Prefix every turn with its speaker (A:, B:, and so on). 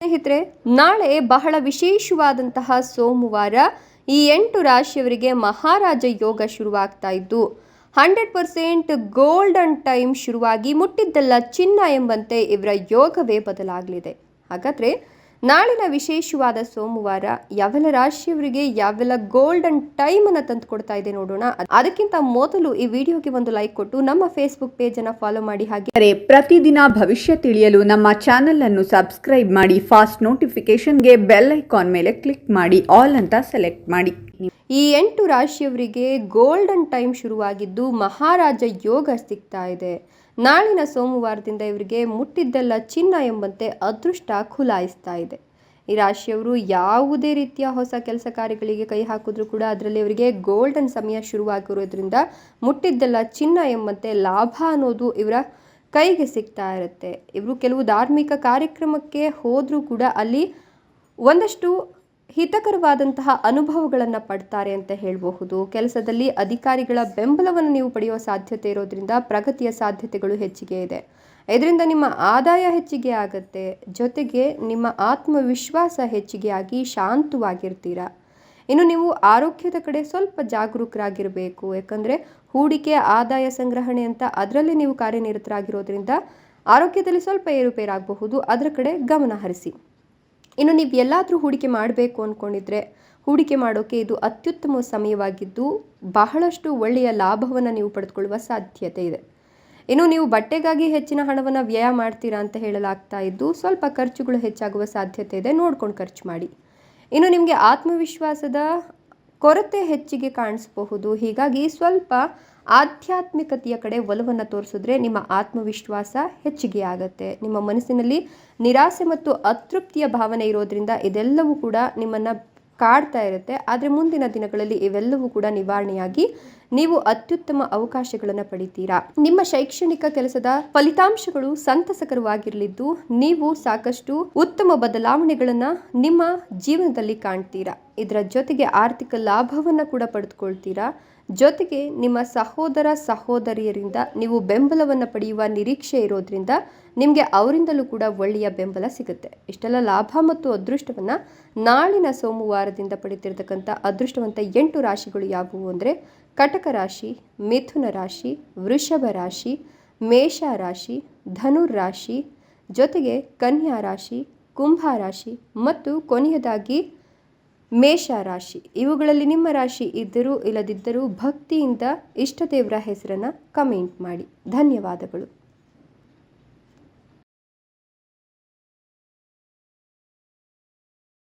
A: ಸ್ನೇಹಿತರೆ, ನಾಳೆ ಬಹಳ ವಿಶೇಷವಾದಂತಹ ಸೋಮವಾರ ಈ ಎಂಟು ರಾಶಿಯವರಿಗೆ ಮಹಾರಾಜ ಯೋಗ ಶುರುವಾಗ್ತಾ ಇದ್ದು, ಹಂಡ್ರೆಡ್ ಪರ್ಸೆಂಟ್ ಗೋಲ್ಡನ್ ಟೈಮ್ ಶುರುವಾಗಿ ಮುಟ್ಟಿದ್ದೆಲ್ಲ ಚಿನ್ನ ಎಂಬಂತೆ ಇವರ ಯೋಗವೇ ಬದಲಾಗಲಿದೆ. ಹಾಗಾದರೆ ನಾಳಿನ ವಿಶೇಷವಾದ ಸೋಮವಾರ ಯಾವೆಲ್ಲ ರಾಶಿಯವರಿಗೆ ಯಾವೆಲ್ಲ ಗೋಲ್ಡನ್ ಟೈಮ್ ಅನ್ನ ತಂದು ಕೊಡ್ತಾ ಇದೆ ನೋಡೋಣ. ಅದಕ್ಕಿಂತ ಮೊದಲು ಈ ವಿಡಿಯೋಗೆ ಒಂದು ಲೈಕ್ ಕೊಟ್ಟು ನಮ್ಮ ಫೇಸ್ಬುಕ್ ಪೇಜ್ ಅನ್ನ ಫಾಲೋ ಮಾಡಿ ಹಾಗೆ.
B: ಪ್ರತಿದಿನ ಭವಿಷ್ಯ ತಿಳಿಯಲು ನಮ್ಮ ಚಾನೆಲ್ ಅನ್ನು ಸಬ್ಸ್ಕ್ರೈಬ್ ಮಾಡಿ ಫಾಸ್ಟ್ ನೋಟಿಫಿಕೇಶನ್ಗೆ ಬೆಲ್ ಐಕಾನ್ ಮೇಲೆ ಕ್ಲಿಕ್ ಮಾಡಿ ಆಲ್ ಅಂತ ಸೆಲೆಕ್ಟ್ ಮಾಡಿ.
A: ಈ ಎಂಟು ರಾಶಿಯವರಿಗೆ ಗೋಲ್ಡನ್ ಟೈಮ್ ಶುರುವಾಗಿದ್ದು ಮಹಾರಾಜ ಯೋಗ ಸಿಗ್ತಾ ಇದೆ. ನಾಳಿನ ಸೋಮವಾರದಿಂದ ಇವರಿಗೆ ಮುಟ್ಟಿದ್ದೆಲ್ಲ ಚಿನ್ನ ಎಂಬಂತೆ ಅದೃಷ್ಟ ಖುಲಾಯಿಸ್ತಾ ಇದೆ. ಈ ರಾಶಿಯವರು ಯಾವುದೇ ರೀತಿಯ ಹೊಸ ಕೆಲಸ ಕಾರ್ಯಗಳಿಗೆ ಕೈ ಹಾಕಿದ್ರು ಕೂಡ ಅದರಲ್ಲಿ ಅವರಿಗೆ ಗೋಲ್ಡನ್ ಸಮಯ ಶುರುವಾಗಿರೋದ್ರಿಂದ ಮುಟ್ಟಿದ್ದೆಲ್ಲ ಚಿನ್ನ ಎಂಬಂತೆ ಲಾಭ ಅನ್ನೋದು ಇವರ ಕೈಗೆ ಸಿಗ್ತಾ ಇರುತ್ತೆ. ಇವರು ಕೆಲವು ಧಾರ್ಮಿಕ ಕಾರ್ಯಕ್ರಮಕ್ಕೆ ಹೋದರೂ ಕೂಡ ಅಲ್ಲಿ ಒಂದಷ್ಟು ಹಿತಕರವಾದಂತಹ ಅನುಭವಗಳನ್ನು ಪಡ್ತಾರೆ ಅಂತ ಹೇಳಬಹುದು. ಕೆಲಸದಲ್ಲಿ ಅಧಿಕಾರಿಗಳ ಬೆಂಬಲವನ್ನು ನೀವು ಪಡೆಯುವ ಸಾಧ್ಯತೆ ಇರೋದ್ರಿಂದ ಪ್ರಗತಿಯ ಸಾಧ್ಯತೆಗಳು ಹೆಚ್ಚಿಗೆ ಇದೆ. ಇದರಿಂದ ನಿಮ್ಮ ಆದಾಯ ಹೆಚ್ಚಿಗೆ ಆಗುತ್ತೆ. ಜೊತೆಗೆ ನಿಮ್ಮ ಆತ್ಮವಿಶ್ವಾಸ ಹೆಚ್ಚಿಗೆ ಆಗಿ ಶಾಂತವಾಗಿರ್ತೀರ. ಇನ್ನು ನೀವು ಆರೋಗ್ಯದ ಕಡೆ ಸ್ವಲ್ಪ ಜಾಗರೂಕರಾಗಿರಬೇಕು. ಯಾಕಂದರೆ ಹೂಡಿಕೆ, ಆದಾಯ ಸಂಗ್ರಹಣೆ ಅಂತ ಅದರಲ್ಲಿ ನೀವು ಕಾರ್ಯನಿರತರಾಗಿರೋದ್ರಿಂದ ಆರೋಗ್ಯದಲ್ಲಿ ಸ್ವಲ್ಪ ಏರುಪೇರಾಗಬಹುದು. ಅದರ ಕಡೆ ಗಮನ ಹರಿಸಿ. ಇನ್ನು ನೀವು ಎಲ್ಲಾದರೂ ಹೂಡಿಕೆ ಮಾಡಬೇಕು ಅಂದ್ಕೊಂಡಿದ್ರೆ ಹೂಡಿಕೆ ಮಾಡೋಕ್ಕೆ ಇದು ಅತ್ಯುತ್ತಮ ಸಮಯವಾಗಿದ್ದು ಬಹಳಷ್ಟು ಒಳ್ಳೆಯ ಲಾಭವನ್ನು ನೀವು ಪಡೆದುಕೊಳ್ಳುವ ಸಾಧ್ಯತೆ ಇದೆ. ಇನ್ನು ನೀವು ಬಟ್ಟೆಗಾಗಿ ಹೆಚ್ಚಿನ ಹಣವನ್ನು ವ್ಯಯ ಮಾಡ್ತೀರಾ ಅಂತ ಹೇಳಲಾಗ್ತಾ ಇದ್ದು ಸ್ವಲ್ಪ ಖರ್ಚುಗಳು ಹೆಚ್ಚಾಗುವ ಸಾಧ್ಯತೆ ಇದೆ. ನೋಡ್ಕೊಂಡು ಖರ್ಚು ಮಾಡಿ. ಇನ್ನು ನಿಮಗೆ ಆತ್ಮವಿಶ್ವಾಸದ ಕೊರತೆ ಹೆಚ್ಚಿಗೆ ಕಾಣಿಸಬಹುದು. ಹೀಗಾಗಿ ಸ್ವಲ್ಪ ಆಧ್ಯಾತ್ಮಿಕತೆಯ ಕಡೆ ಒಲವನ್ನು ತೋರಿಸಿದ್ರೆ ನಿಮ್ಮ ಆತ್ಮವಿಶ್ವಾಸ ಹೆಚ್ಚಿಗೆ ಆಗುತ್ತೆ. ನಿಮ್ಮ ಮನಸ್ಸಿನಲ್ಲಿ ನಿರಾಸೆ ಮತ್ತು ಅತೃಪ್ತಿಯ ಭಾವನೆ ಇರೋದ್ರಿಂದ ಇದೆಲ್ಲವೂ ಕೂಡ ನಿಮ್ಮನ್ನು ಕಾಡ್ತಾ ಇರುತ್ತೆ. ಆದರೆ ಮುಂದಿನ ದಿನಗಳಲ್ಲಿ ಇವೆಲ್ಲವೂ ಕೂಡ ನಿವಾರಣೆಯಾಗಿ ನೀವು ಅತ್ಯುತ್ತಮ ಅವಕಾಶಗಳನ್ನು ಪಡಿತೀರಾ. ನಿಮ್ಮ ಶೈಕ್ಷಣಿಕ ಕೆಲಸದ ಫಲಿತಾಂಶಗಳು ಸಂತಸಕರವಾಗಿರಲಿದ್ದು ನೀವು ಸಾಕಷ್ಟು ಉತ್ತಮ ಬದಲಾವಣೆಗಳನ್ನು ನಿಮ್ಮ ಜೀವನದಲ್ಲಿ ಕಾಣ್ತೀರಾ. ಇದರ ಜೊತೆಗೆ ಆರ್ಥಿಕ ಲಾಭವನ್ನು ಕೂಡ ಪಡೆದುಕೊಳ್ತೀರಾ. ಜೊತೆಗೆ ನಿಮ್ಮ ಸಹೋದರ ಸಹೋದರಿಯರಿಂದ ನೀವು ಬೆಂಬಲವನ್ನು ಪಡೆಯುವ ನಿರೀಕ್ಷೆ ಇರೋದ್ರಿಂದ ನಿಮಗೆ ಅವರಿಂದಲೂ ಕೂಡ ಒಳ್ಳೆಯ ಬೆಂಬಲ ಸಿಗುತ್ತೆ. ಇಷ್ಟೆಲ್ಲ ಲಾಭ ಮತ್ತು ಅದೃಷ್ಟವನ್ನು ನಾಳಿನ ಸೋಮವಾರದಿಂದ ಪಡೆಯುತ್ತಿರತಕ್ಕಂಥ ಅದೃಷ್ಟವಂತ ಎಂಟು ರಾಶಿಗಳು ಯಾವುವು ಅಂದರೆ ಕಟಕ ರಾಶಿ, ಮಿಥುನ ರಾಶಿ, ವೃಷಭ ರಾಶಿ, ಮೇಷ ರಾಶಿ, ಧನುರ್ ರಾಶಿ, ಜೊತೆಗೆ ಕನ್ಯಾ ರಾಶಿ, ಕುಂಭ ರಾಶಿ ಮತ್ತು ಕೊನೆಯದಾಗಿ ಮೇಷ ರಾಶಿ. ಇವುಗಳಲ್ಲಿ ನಿಮ್ಮ ರಾಶಿ ಇದ್ದರೂ ಇಲ್ಲದಿದ್ದರೂ ಭಕ್ತಿಯಿಂದ ಇಷ್ಟ ದೇವರ ಹೆಸರನ್ನು ಕಮೆಂಟ್ ಮಾಡಿ. ಧನ್ಯವಾದಗಳು.